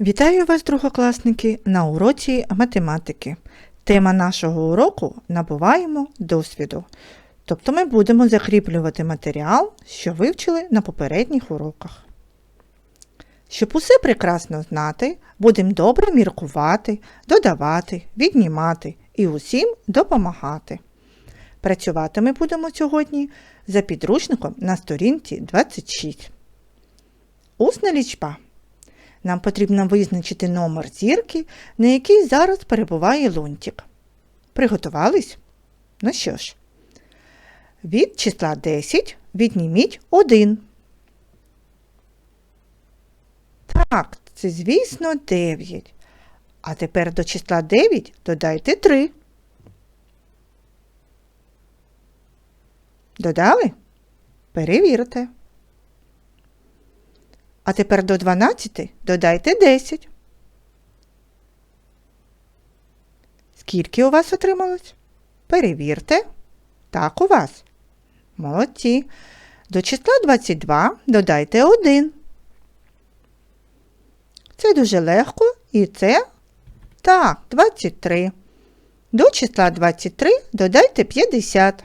Вітаю вас, другокласники, на уроці математики. Тема нашого уроку набуваємо досвіду. Тобто ми будемо закріплювати матеріал, що вивчили на попередніх уроках. Щоб усе прекрасно знати, будемо добре міркувати, додавати, віднімати і усім допомагати. Працювати ми будемо сьогодні за підручником на сторінці 26. Усна лічба. Нам потрібно визначити номер зірки, на якій зараз перебуває лунтик. Приготувались? Ну що ж, від числа 10 відніміть 1. Так, це, звісно, 9. А тепер до числа 9 додайте 3. Додали? Перевірте. А тепер до 12 додайте 10. Скільки у вас отрималось? Перевірте. Так у вас. Молодці. До числа 22 додайте 1. Це дуже легко і це так, 23. До числа 23 додайте 50.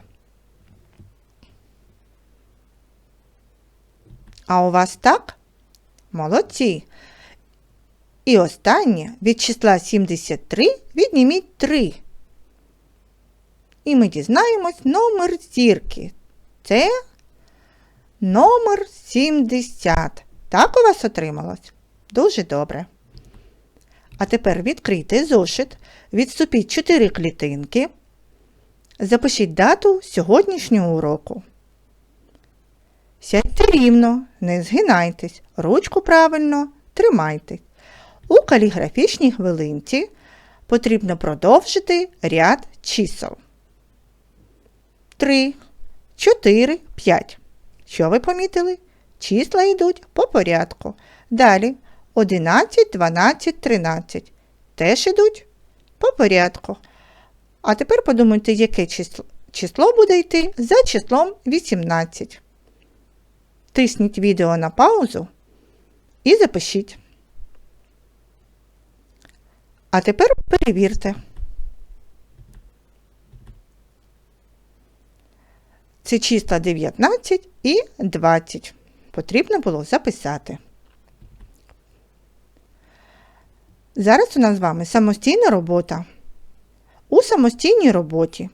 А у вас так? Молодці. І останнє від числа 73 відніміть 3. І ми дізнаємось номер зірки. Це номер 70. Так у вас отрималось? Дуже добре. А тепер відкрийте зошит, відступіть 4 клітинки. Запишіть дату сьогоднішнього уроку. Сядьте рівно, не згинайтесь, ручку правильно тримайте. У каліграфічній хвилинці потрібно продовжити ряд чисел. 3, 4, 5. Що ви помітили? Числа йдуть по порядку. Далі 11, 12, 13. Теж йдуть по порядку. А тепер подумайте, яке число, число буде йти за числом 18. Тисніть відео на паузу і запишіть. А тепер перевірте. Це числа 19 і 20. Потрібно було записати. Зараз у нас з вами самостійна робота. У самостійній роботі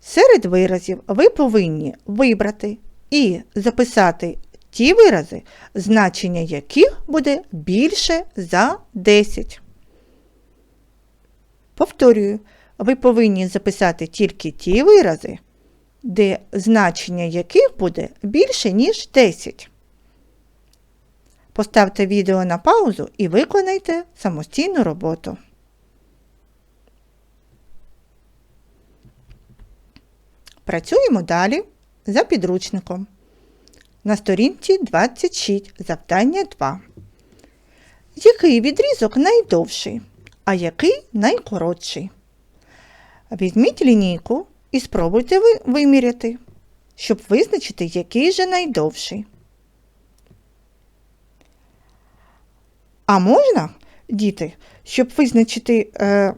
серед виразів ви повинні вибрати і записати ті вирази, значення яких буде більше за 10. Повторюю, ви повинні записати тільки ті вирази, де значення яких буде більше, ніж 10. Поставте відео на паузу і виконайте самостійну роботу. Працюємо далі за підручником. На сторінці 26 завдання 2. Який відрізок найдовший, а який найкоротший? Візьміть лінійку і спробуйте виміряти, щоб визначити, який же найдовший. А можна, діти, щоб визначити, е,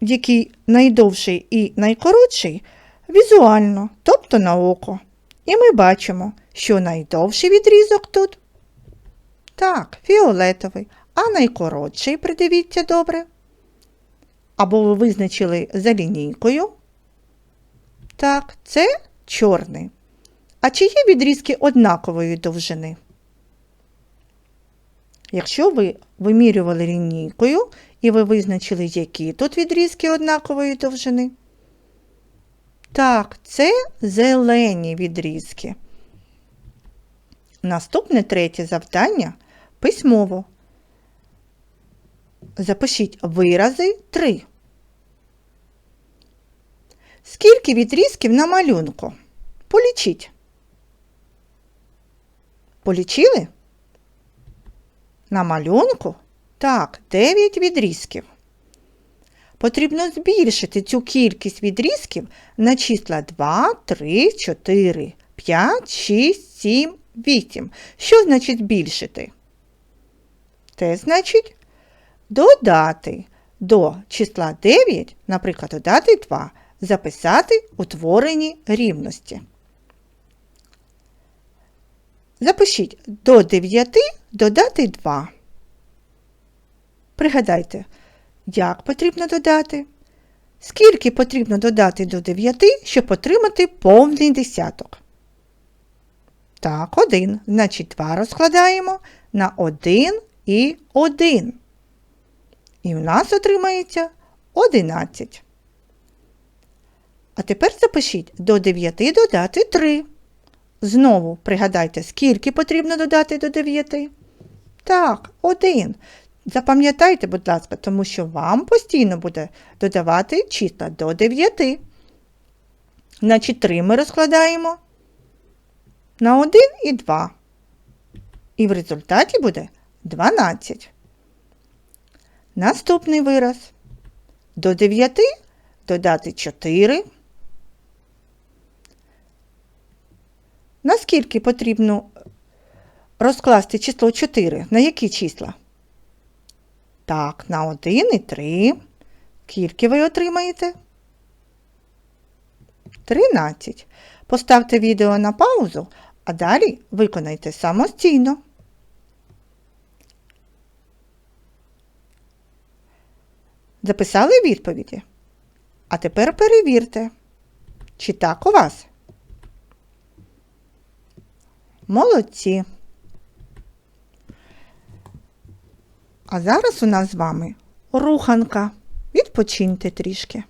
який найдовший і найкоротший, візуально, тобто на око. І ми бачимо, що найдовший відрізок тут. Так, фіолетовий, а найкоротший, придивіться добре. Або ви визначили за лінійкою. Так, це чорний. А чи є відрізки однакової довжини? Якщо ви вимірювали лінійкою і ви визначили, які тут відрізки однакової довжини. Так, це зелені відрізки. Наступне третє завдання письмово. Запишіть вирази 3. Скільки відрізків на малюнку? Полічіть. Полічили? На малюнку? Так, 9 відрізків. Потрібно збільшити цю кількість відрізків на числа 2, 3, 4, 5, 6, 7, 8. Що значить збільшити? Те значить додати до числа 9, наприклад, додати 2, записати утворені рівності. Запишіть до 9 додати 2. Пригадайте, як потрібно додати? Скільки потрібно додати до 9, щоб отримати повний десяток? Так, 1. Значить, 2 розкладаємо на 1 і 1. І в нас отримається 11. А тепер запишіть до 9 додати 3. Знову пригадайте, скільки потрібно додати до 9? Так, 1. Запам'ятайте, будь ласка, тому що вам постійно буде додавати числа до 9. Значить, 3 ми розкладаємо на 1 і 2. І в результаті буде 12. Наступний вираз. До 9 додати 4. Наскільки потрібно розкласти число 4? На які числа? Так, на 1 і 3. Скільки ви отримаєте? 13. Поставте відео на паузу, а далі виконайте самостійно. Записали відповіді? А тепер перевірте, чи так у вас. Молодці. А зараз у нас з вами руханка. Відпочиньте трішки.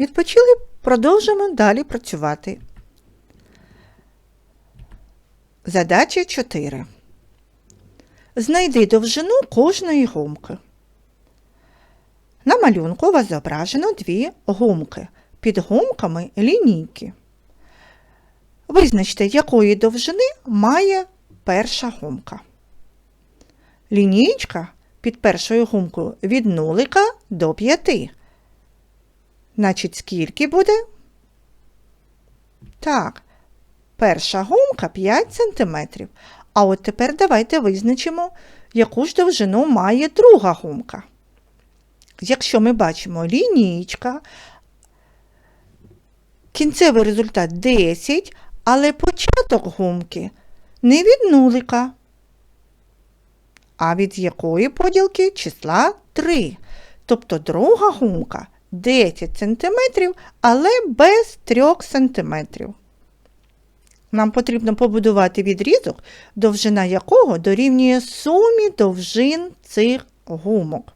Відпочили, продовжимо далі працювати. Задача 4. Знайди довжину кожної гумки. На малюнку у вас зображено дві гумки. Під гумками лінійки. Визначте, якої довжини має перша гумка. Лінійка під першою гумкою від нулика до 5. Значить, скільки буде? Так, перша гумка 5 см. А от тепер давайте визначимо, яку ж довжину має друга гумка. Якщо ми бачимо лінійка, кінцевий результат 10, але початок гумки не від нулика, а від якої поділки числа 3. Тобто друга гумка 10 см, але без 3 см. Нам потрібно побудувати відрізок, довжина якого дорівнює сумі довжин цих гумок.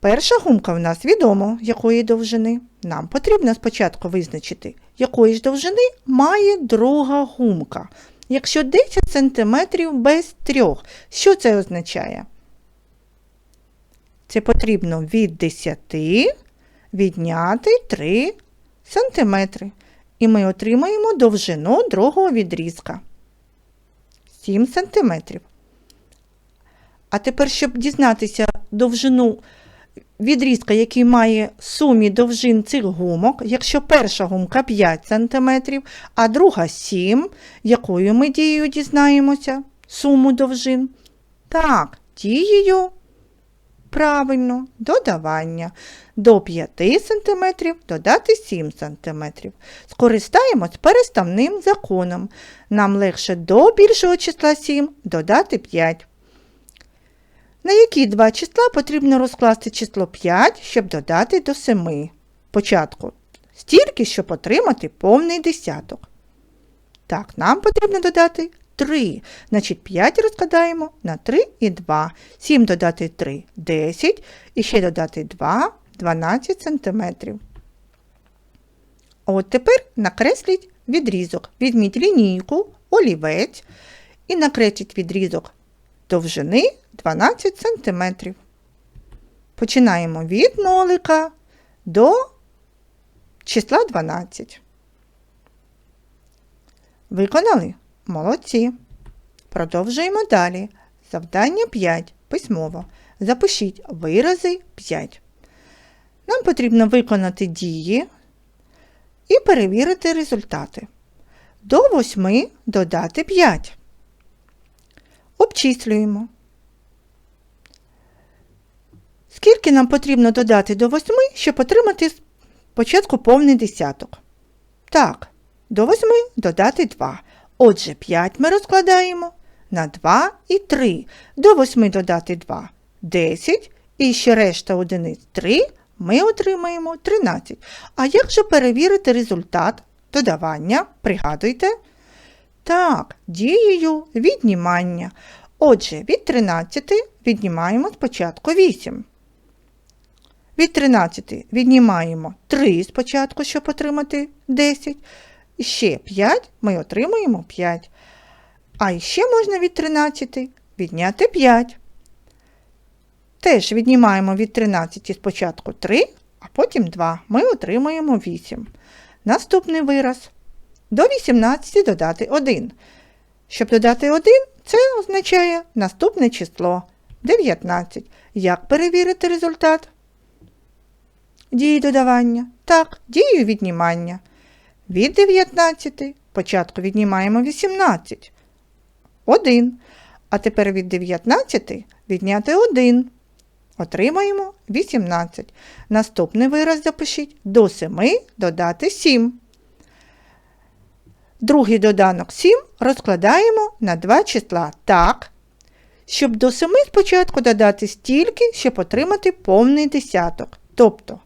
Перша гумка в нас відомо, якої довжини. Нам потрібно спочатку визначити, якої ж довжини має друга гумка. Якщо 10 см без 3, що це означає? Це потрібно від 10 відняти 3 см. І ми отримаємо довжину другого відрізка 7 см. А тепер, щоб дізнатися довжину відрізка, який має сумі довжин цих гумок, якщо перша гумка 5 см, а друга 7, якою ми дією дізнаємося суму довжин? Так, дією Правильно, додавання. До 5 см додати 7 см. Скористаємось переставним законом. Нам легше до більшого числа 7 додати 5. На які два числа потрібно розкласти число 5, щоб додати до 7? Початку. Стільки, щоб отримати повний десяток. Так, нам потрібно додати 3. Значить, 5 розкладаємо на 3 і 2. 7 додати 3 – 10. І ще додати 2 – 12 см. От тепер накресліть відрізок. Візьміть лінійку, олівець і накресліть відрізок довжини 12 см. Починаємо від нолика до числа 12. Виконали? Молодці. Продовжуємо далі. Завдання 5. Письмово. Запишіть вирази 5. Нам потрібно виконати дії і перевірити результати. До 8 додати 5. Обчислюємо. Скільки нам потрібно додати до 8, щоб отримати спочатку повний десяток? Так, до 8 додати 2. Отже, 5 ми розкладаємо на 2 і 3. До 8 додати 2 10. І ще решта одиниць 3 ми отримаємо 13. А як же перевірити результат додавання? Пригадуйте? Так, дією віднімання. Отже, від 13 віднімаємо спочатку 8. Від 13 віднімаємо 3 спочатку, щоб отримати 10. Ще 5 ми отримуємо 5. А ще можна від 13 відняти 5. Теж віднімаємо від 13 спочатку 3, а потім 2. Ми отримуємо 8. Наступний вираз. До 18 додати 1. Щоб додати 1, це означає наступне число 19. Як перевірити результат? Дії додавання. Так, дію віднімання. Від 19 початку віднімаємо 18. 1. А тепер від 19 відняти 1. Отримаємо 18. Наступний вираз запишіть до 7 додати 7. Другий доданок 7 розкладаємо на два числа так, щоб до 7 спочатку додати стільки, щоб отримати повний десяток. Тобто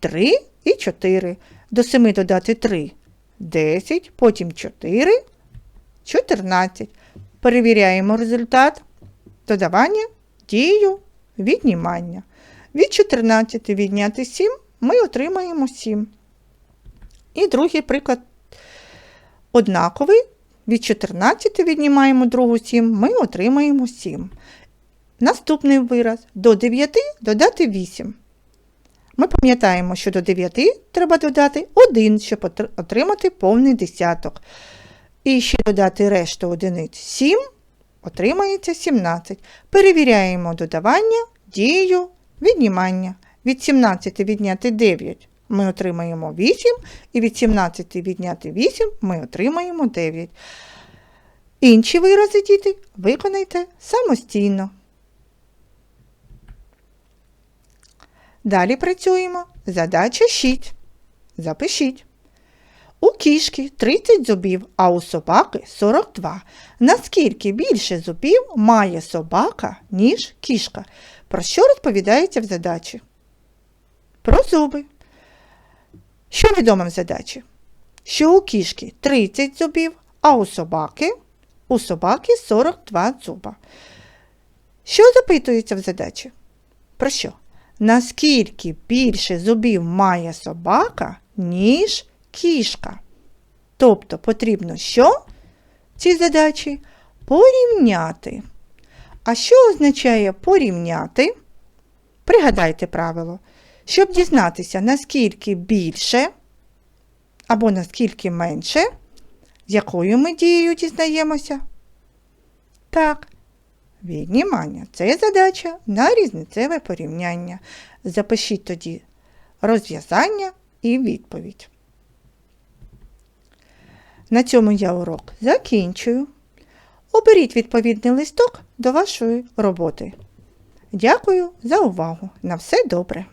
3 і 4. До 7 додати 3 10, потім 4, 14. Перевіряємо результат додавання дію віднімання. Від 14 відняти 7 ми отримаємо 7. І другий приклад однаковий. Від 14 віднімаємо другу 7, ми отримаємо 7. Наступний вираз до 9 додати 8. Ми пам'ятаємо, що до 9 треба додати 1, щоб отримати повний десяток. І ще додати решту одиниць 7, отримається 17. Перевіряємо додавання, дію, віднімання. Від 17 відняти 9 ми отримаємо 8, і від 17 відняти 8 ми отримаємо 9. Інші вирази, діти, виконайте самостійно. Далі працюємо. Задача 6. Запишіть. У кішки 30 зубів, а у собаки 42. Наскільки більше зубів має собака, ніж кішка? Про що розповідається в задачі? Про зуби. Що відомо в задачі? Що у кішки 30 зубів, а у собаки у собаки 42 зуба. Що запитується в задачі? Про що? Наскільки більше зубів має собака, ніж кішка? Тобто потрібно що в цій задачі? Порівняти. А що означає порівняти? Пригадайте правило. Щоб дізнатися, наскільки більше або наскільки менше, з якою ми дією дізнаємося? Так, віднімання. Це задача на різницеве порівняння. Запишіть тоді розв'язання і відповідь. На цьому я урок закінчую. Оберіть відповідний листок до вашої роботи. Дякую за увагу. На все добре.